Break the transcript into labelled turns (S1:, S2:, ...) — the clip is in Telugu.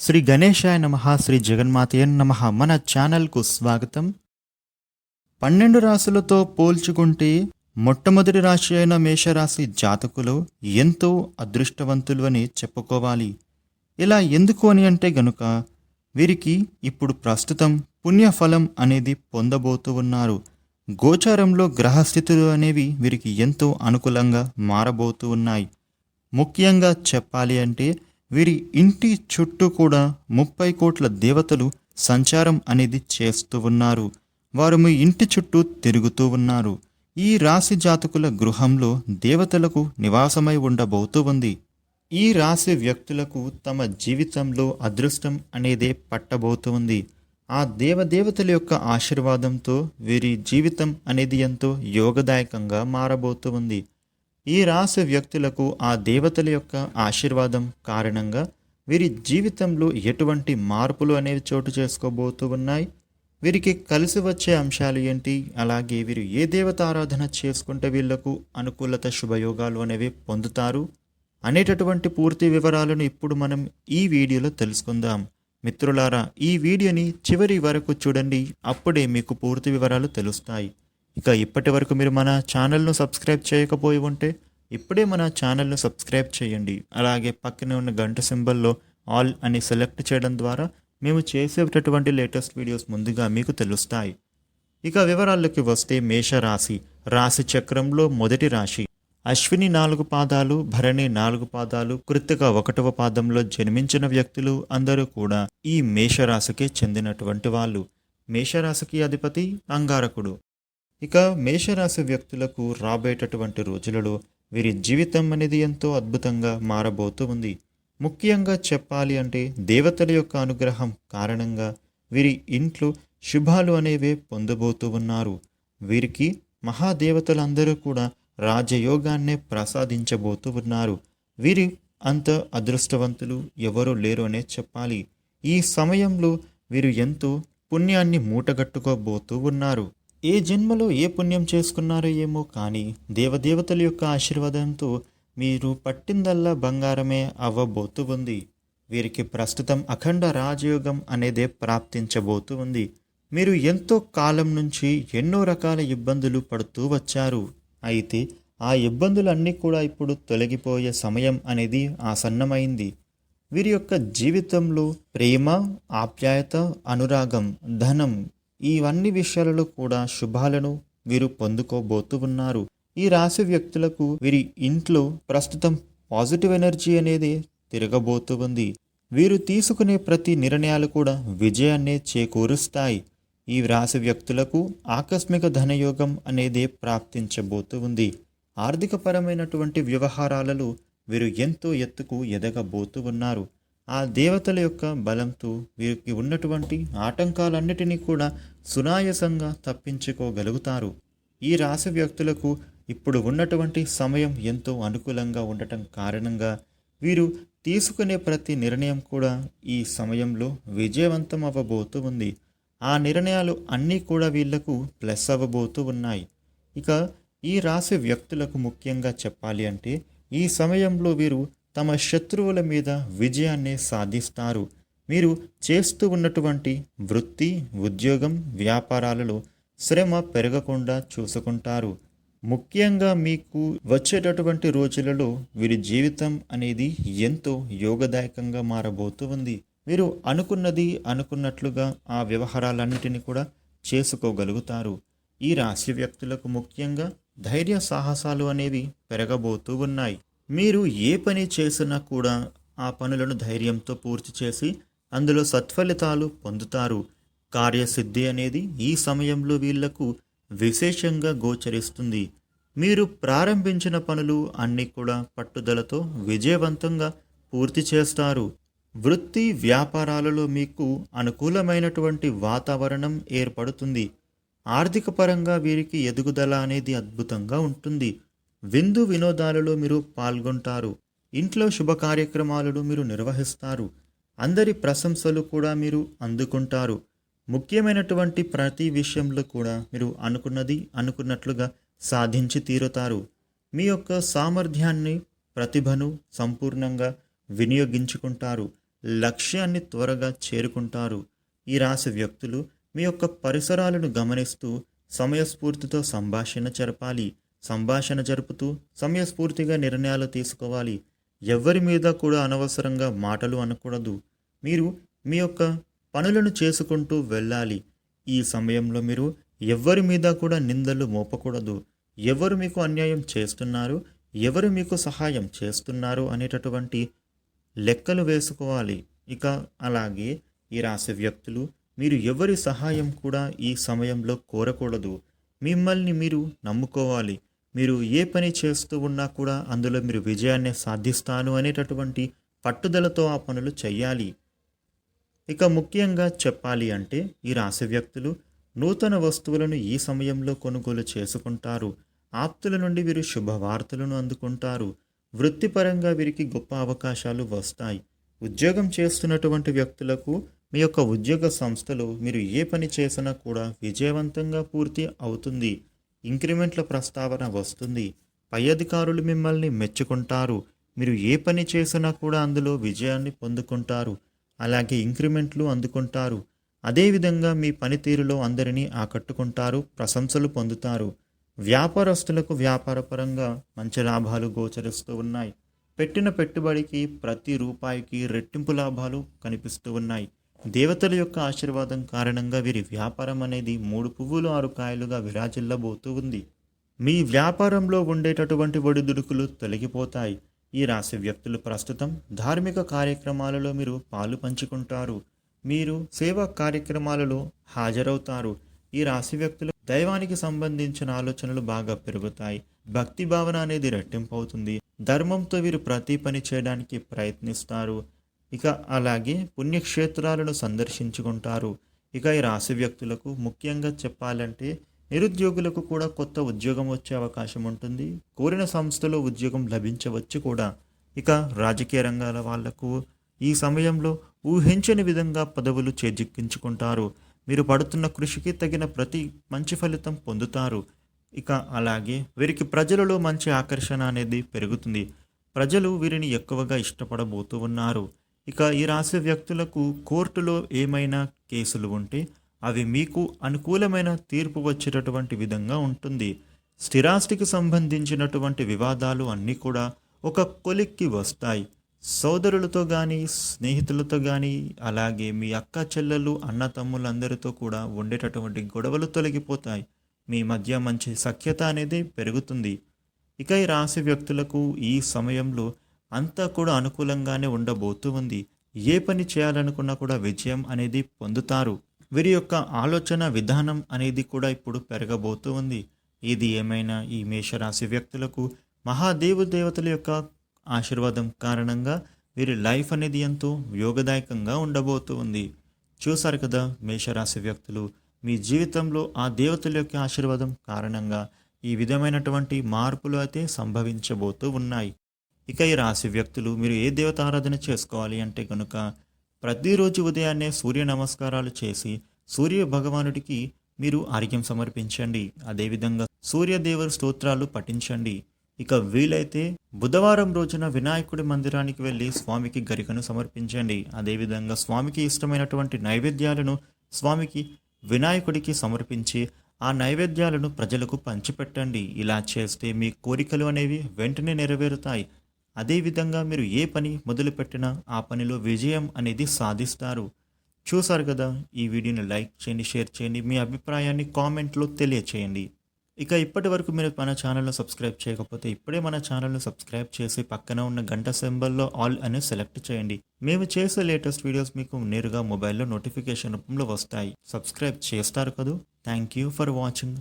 S1: శ్రీ గణేశాయ నమ శ్రీ జగన్మాతయ నమ. మన ఛానల్కు స్వాగతం. పన్నెండు రాశులతో పోల్చుకుంటే మొట్టమొదటి రాశి అయిన మేషరాశి జాతకులు ఎంతో అదృష్టవంతులు అని చెప్పుకోవాలి. ఇలా ఎందుకు అని అంటే గనుక వీరికి ఇప్పుడు ప్రస్తుతం పుణ్యఫలం అనేది పొందబోతూ ఉన్నారు. గోచారంలో గ్రహస్థితులు అనేవి వీరికి ఎంతో అనుకూలంగా మారబోతూ ఉన్నాయి. ముఖ్యంగా చెప్పాలి అంటే వీరి ఇంటి చుట్టూ కూడా ముప్పై కోట్ల దేవతలు సంచారం అనేది చేస్తూ ఉన్నారు. వారు మీ ఇంటి చుట్టూ తిరుగుతూ ఉన్నారు. ఈ రాశి జాతకుల గృహంలో దేవతలకు నివాసమై ఉండబోతూ ఉంది. ఈ రాశి వ్యక్తులకు తమ జీవితంలో అదృష్టం అనేదే పట్టబోతుంది ఆ దేవదేవతల యొక్క ఆశీర్వాదంతో వీరి జీవితం అనేది ఎంతో యోగదాయకంగా మారబోతుంది ఈ రాశి వ్యక్తులకు ఆ దేవతల యొక్క ఆశీర్వాదం కారణంగా వీరి జీవితంలో ఎటువంటి మార్పులు అనేవి చోటు చేసుకోబోతూ ఉన్నాయి? వీరికి కలిసి వచ్చే అంశాలు ఏంటి? అలాగే వీరు ఏ దేవత ఆరాధన చేసుకుంటే వీళ్ళకు అనుకూలత శుభయోగాలు అనేవి పొందుతారు? అనేటటువంటి పూర్తి వివరాలను ఇప్పుడు మనం ఈ వీడియోలో తెలుసుకుందాం. మిత్రులారా ఈ వీడియోని చివరి వరకు చూడండి. అప్పుడే మీకు పూర్తి వివరాలు తెలుస్తాయి. ఇక ఇప్పటి వరకు మీరు మన ఛానల్ను సబ్స్క్రైబ్ చేయకపోయి ఉంటే ఇప్పుడే మన ఛానల్ను సబ్స్క్రైబ్ చేయండి. అలాగే పక్కనే ఉన్న గంట సింబల్లో ఆల్ అని సెలెక్ట్ చేయడం ద్వారా మేము చేసేటటువంటి లేటెస్ట్ వీడియోస్ ముందుగా మీకు తెలుస్తాయి. ఇక వివరాల్లోకి వస్తే మేషరాశి. రాశి చక్రంలో మొదటి రాశి. అశ్విని నాలుగు పాదాలు భరణి నాలుగు పాదాలు కృతిక ఒకటవ పాదంలో జన్మించిన వ్యక్తులు అందరూ కూడా ఈ మేషరాశికి చెందినటువంటి వాళ్ళు. మేషరాశికి అధిపతి అంగారకుడు ఇక మేషరాశి వ్యక్తులకు రాబోయేటటువంటి రోజులలో వీరి జీవితం అనేది ఎంతో అద్భుతంగా మారబోతూ ఉంది. ముఖ్యంగా చెప్పాలి అంటే దేవతల యొక్క అనుగ్రహం కారణంగా వీరి ఇంట్లో శుభాలు అనేవే పొందబోతూ ఉన్నారు. వీరికి మహాదేవతలందరూ కూడా రాజయోగాన్నే ప్రసాదించబోతూ ఉన్నారు. వీరి అంత అదృష్టవంతులు ఎవరూ లేరు అనే చెప్పాలి. ఈ సమయంలో వీరు ఎంతో పుణ్యాన్ని మూటగట్టుకోబోతూ ఉన్నారు. ఏ జన్మలో ఏ పుణ్యం చేసుకున్నారో ఏమో కానీ దేవదేవతల యొక్క ఆశీర్వాదంతో మీరు పట్టిందల్లా బంగారమే అవ్వబోతూ ఉంది. వీరికి ప్రస్తుతం అఖండ రాజయోగం అనేదే ప్రాప్తించబోతూ ఉంది. మీరు ఎంతో కాలం నుంచి ఎన్నో రకాల ఇబ్బందులు పడుతూ వచ్చారు. అయితే ఆ ఇబ్బందులన్నీ కూడా ఇప్పుడు తొలగిపోయే సమయం అనేది ఆసన్నమైంది. వీరి యొక్క జీవితంలో ప్రేమ ఆప్యాయత అనురాగం ధనం ఇవన్నీ విషయాలలో కూడా శుభాలను వీరు పొందుకోబోతూ ఉన్నారు. ఈ రాశి వ్యక్తులకు వీరి ఇంట్లో ప్రస్తుతం పాజిటివ్ ఎనర్జీ అనేది తిరగబోతూ ఉంది. వీరు తీసుకునే ప్రతి నిర్ణయాలు కూడా విజయాన్నే చేకూరుస్తాయి. ఈ రాశి వ్యక్తులకు ఆకస్మిక ధనయోగం అనేది ప్రాప్తించబోతూ ఉంది. ఆర్థికపరమైనటువంటి వ్యవహారాలలో వీరు ఎంతో ఎత్తుకు ఎదగబోతూ ఉన్నారు. ఆ దేవతల యొక్క బలంతో వీరికి ఉన్నటువంటి ఆటంకాలన్నిటినీ కూడా సునాయసంగా తప్పించుకోగలుగుతారు. ఈ రాశి వ్యక్తులకు ఇప్పుడు ఉన్నటువంటి సమయం ఎంతో అనుకూలంగా ఉండటం కారణంగా వీరు తీసుకునే ప్రతి నిర్ణయం కూడా ఈ సమయంలో విజయవంతం అవ్వబోతూ ఉంది. ఆ నిర్ణయాలు అన్నీ కూడా వీళ్ళకు ప్లస్ అవ్వబోతూ ఉన్నాయి. ఇక ఈ రాశి వ్యక్తులకు ముఖ్యంగా చెప్పాలి అంటే ఈ సమయంలో వీరు తమ శత్రువుల మీద విజయాన్ని సాధిస్తారు. మీరు చేస్తూ ఉన్నటువంటి వృత్తి ఉద్యోగం వ్యాపారాలలో శ్రమ పెరగకుండా చూసుకుంటారు. ముఖ్యంగా మీకు వచ్చేటటువంటి రోజులలో వీరి జీవితం అనేది ఎంతో యోగదాయకంగా మారబోతూ ఉంది. వీరు అనుకున్నది అనుకున్నట్లుగా ఆ వ్యవహారాలన్నిటిని కూడా చేసుకోగలుగుతారు. ఈ రాశి వ్యక్తులకు ముఖ్యంగా ధైర్య సాహసాలు అనేవి పెరగబోతూ ఉన్నాయి. మీరు ఏ పని చేసినా కూడా ఆ పనులను ధైర్యంతో పూర్తి చేసి అందులో సత్ఫలితాలు పొందుతారు. కార్యసిద్ధి అనేది ఈ సమయంలో వీళ్ళకు విశేషంగా గోచరిస్తుంది. మీరు ప్రారంభించిన పనులు అన్నీ కూడా పట్టుదలతో విజయవంతంగా పూర్తి చేస్తారు. వృత్తి వ్యాపారాలలో మీకు అనుకూలమైనటువంటి వాతావరణం ఏర్పడుతుంది. ఆర్థిక పరంగా వీరికి ఎదుగుదల అనేది అద్భుతంగా ఉంటుంది. విందు వినోదాలలో మీరు పాల్గొంటారు. ఇంట్లో శుభ కార్యక్రమాలను మీరు నిర్వహిస్తారు. అందరి ప్రశంసలు కూడా మీరు అందుకుంటారు. ముఖ్యమైనటువంటి ప్రతి విషయంలో కూడా మీరు అనుకున్నది అనుకున్నట్లుగా సాధించి తీరుతారు. మీ యొక్క సామర్థ్యాన్ని ప్రతిభను సంపూర్ణంగా వినియోగించుకుంటారు. లక్ష్యాన్ని త్వరగా చేరుకుంటారు. ఈ రాశి వ్యక్తులు మీ యొక్క పరిసరాలను గమనిస్తూ సమయస్ఫూర్తితో సంభాషణ జరపాలి. సంభాషణ జరుపుతూ సమయస్ఫూర్తిగా నిర్ణయాలు తీసుకోవాలి. ఎవరి మీద కూడా అనవసరంగా మాటలు అనకూడదు. మీరు మీ యొక్క పనులను చేసుకుంటూ వెళ్ళాలి. ఈ సమయంలో మీరు ఎవరి మీద కూడా నిందలు మోపకూడదు. ఎవరు మీకు అన్యాయం చేస్తున్నారు? ఎవరు మీకు సహాయం చేస్తున్నారు? అనేటటువంటి లెక్కలు వేసుకోవాలి. ఇక అలాగే ఈ రాశి వ్యక్తులు మీరు ఎవరి సహాయం కూడా ఈ సమయంలో కోరకూడదు. మిమ్మల్ని మీరు నమ్ముకోవాలి. మీరు ఏ పని చేస్తూ ఉన్నా కూడా అందులో మీరు విజయాన్ని సాధిస్తాను అనేటటువంటి పట్టుదలతో ఆ పనులు చేయాలి ఇక ముఖ్యంగా చెప్పాలి అంటే ఈ రాశి వ్యక్తులు నూతన వస్తువులను ఈ సమయంలో కొనుగోలు చేసుకుంటారు. ఆప్తుల నుండి వీరు శుభవార్తలను అందుకుంటారు. వృత్తిపరంగా వీరికి గొప్ప అవకాశాలు వస్తాయి. ఉద్యోగం చేస్తున్నటువంటి వ్యక్తులకు మీ యొక్క ఉద్యోగ సంస్థలో మీరు ఏ పని చేసినా కూడా విజయవంతంగా పూర్తి అవుతుంది. ఇంక్రిమెంట్ల ప్రస్తావన వస్తుంది. పై అధికారులు మిమ్మల్ని మెచ్చుకుంటారు. మీరు ఏ పని చేసినా కూడా అందులో విజయాన్ని పొందుకుంటారు. అలాగే ఇంక్రిమెంట్లు అందుకుంటారు. అదేవిధంగా మీ పనితీరులో అందరినీ ఆకట్టుకుంటారు ప్రశంసలు పొందుతారు. వ్యాపారస్తులకు వ్యాపారపరంగా మంచి లాభాలు గోచరిస్తూ ఉన్నాయి. పెట్టిన పెట్టుబడికి ప్రతి రూపాయికి రెట్టింపు లాభాలు కనిపిస్తూ ఉన్నాయి. దేవతల యొక్క ఆశీర్వాదం కారణంగా వీరి వ్యాపారం అనేది మూడు పువ్వులు ఆరు కాయలుగా విరాజిల్లబోతూ ఉంది. మీ వ్యాపారంలో ఉండేటటువంటి ఒడిదుడుకులు తొలగిపోతాయి. ఈ రాశి వ్యక్తులు ప్రస్తుతం ధార్మిక కార్యక్రమాలలో మీరు పాలు పంచుకుంటారు. మీరు సేవా కార్యక్రమాలలో హాజరవుతారు. ఈ రాశి వ్యక్తులు దైవానికి సంబంధించిన ఆలోచనలు బాగా పెరుగుతాయి. భక్తి భావన అనేది రెట్టింపు అవుతుంది ధర్మంతో వీరు ప్రతి పని చేయడానికి ప్రయత్నిస్తారు. ఇక అలాగే పుణ్యక్షేత్రాలను సందర్శించుకుంటారు. ఇక ఈ రాశి వ్యక్తులకు ముఖ్యంగా చెప్పాలంటే నిరుద్యోగులకు కూడా కొత్త ఉద్యోగం వచ్చే అవకాశం ఉంటుంది. కోరిన సంస్థలో ఉద్యోగం లభించవచ్చు కూడా. ఇక రాజకీయ రంగాల వాళ్ళకు ఈ సమయంలో ఊహించని విధంగా పదవులు చేజిక్కించుకుంటారు. మీరు పడుతున్న కృషికి తగిన ప్రతి మంచి ఫలితం పొందుతారు. ఇక అలాగే వీరికి ప్రజలలో మంచి ఆకర్షణ అనేది పెరుగుతుంది. ప్రజలు వీరిని ఎక్కువగా ఇష్టపడబోతూ ఉన్నారు. ఇక ఈ రాశి వ్యక్తులకు కోర్టులో ఏమైనా కేసులు ఉంటే అవి మీకు అనుకూలమైన తీర్పు వచ్చేటటువంటి విధంగా ఉంటుంది. స్థిరాస్తికి సంబంధించినటువంటి వివాదాలు అన్నీ కూడా ఒక కొలిక్కి వస్తాయి. సోదరులతో కానీ స్నేహితులతో కానీ అలాగే మీ అక్క చెల్లెలు అన్న తమ్ములందరితో కూడా ఉండేటటువంటి గొడవలు తొలగిపోతాయి. మీ మధ్య మంచి సఖ్యత అనేది పెరుగుతుంది. ఇక ఈ రాశి వ్యక్తులకు ఈ సమయంలో అంతా కూడా అనుకూలంగానే ఉండబోతూ ఉంది. ఏ పని చేయాలనుకున్నా కూడా విజయం అనేది పొందుతారు. వీరి యొక్క ఆలోచన విధానం అనేది కూడా ఇప్పుడు పెరగబోతూ ఉంది. ఇది ఏమైనా ఈ మేషరాశి వ్యక్తులకు మహాదేవు దేవతల యొక్క ఆశీర్వాదం కారణంగా వీరి లైఫ్ అనేది ఎంతో యోగదాయకంగా ఉండబోతూ ఉంది. చూసారు కదా మేషరాశి వ్యక్తులు మీ జీవితంలో ఆ దేవతల యొక్క ఆశీర్వాదం కారణంగా ఈ విధమైనటువంటి మార్పులు అయితే సంభవించబోతూ ఉన్నాయి. ఇక ఈ రాశి వ్యక్తులు మీరు ఏ దేవత ఆరాధన చేసుకోవాలి అంటే కనుక ప్రతిరోజు ఉదయాన్నే సూర్య నమస్కారాలు చేసి సూర్య భగవానుడికి మీరు ఆర్ఘ్యం సమర్పించండి. అదేవిధంగా సూర్యదేవుడి స్తోత్రాలు పఠించండి. ఇక వీలైతే బుధవారం రోజున వినాయకుడి మందిరానికి వెళ్ళి స్వామికి గరికను సమర్పించండి. అదేవిధంగా స్వామికి ఇష్టమైనటువంటి నైవేద్యాలను స్వామికి వినాయకుడికి సమర్పించి ఆ నైవేద్యాలను ప్రజలకు పంచిపెట్టండి. ఇలా చేస్తే మీ కోరికలు అనేవి వెంటనే నెరవేరుతాయి. అదేవిధంగా మీరు ఏ పని మొదలుపెట్టినా ఆ పనిలో విజయం అనేది సాధిస్తారు. చూసారు కదా ఈ వీడియోని లైక్ చేయండి షేర్ చేయండి మీ అభిప్రాయాన్ని కామెంట్లో తెలియచేయండి. ఇక ఇప్పటి వరకు మీరు మన ఛానల్ను సబ్స్క్రైబ్ చేయకపోతే ఇప్పుడే మన ఛానల్ను సబ్స్క్రైబ్ చేసి పక్కన ఉన్న గంట సింబల్లో ఆల్ అని సెలెక్ట్ చేయండి. మేము చేసే లేటెస్ట్ వీడియోస్ మీకు నేరుగా మొబైల్లో నోటిఫికేషన్ రూపంలో వస్తాయి. సబ్స్క్రైబ్ చేస్తారు కదూ? Thank you for watching.